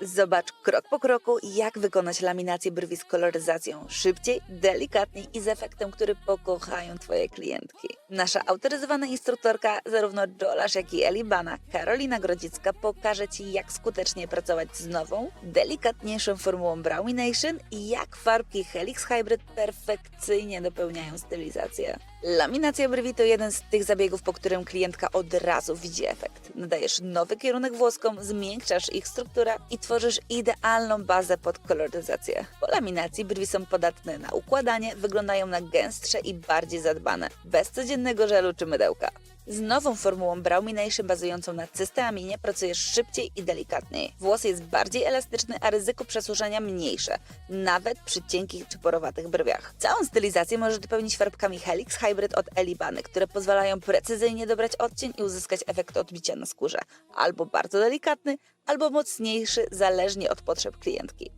Zobacz krok po kroku, jak wykonać laminację brwi z koloryzacją szybciej, delikatniej i z efektem, który pokochają Twoje klientki. Nasza autoryzowana instruktorka, zarówno Jolasz, jak i Elibana, Karolina Grodzicka, pokaże Ci, jak skutecznie pracować z nową, delikatniejszą formułą Browmination i jak farbki Helix Hybrid perfekcyjnie dopełniają stylizację. Laminacja brwi to jeden z tych zabiegów, po którym klientka od razu widzi efekt. Nadajesz nowy kierunek włoskom, zmiękczasz ich strukturę i tworzysz idealną bazę pod koloryzację. Po laminacji brwi są podatne na układanie, wyglądają na gęstsze i bardziej zadbane, bez codziennego żelu czy mydełka. Z nową formułą Browmination bazującą na cysteaminie pracujesz szybciej i delikatniej. Włos jest bardziej elastyczny, a ryzyko przesuszenia mniejsze, nawet przy cienkich czy porowatych brwiach. Całą stylizację możesz dopełnić farbkami Helix Hybrid od Elibany, które pozwalają precyzyjnie dobrać odcień i uzyskać efekt odbicia na skórze. Albo bardzo delikatny, albo mocniejszy, zależnie od potrzeb klientki.